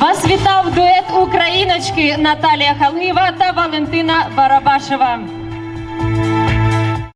Вас вітав дует Україночки Наталія Халива та Валентина Барабашева.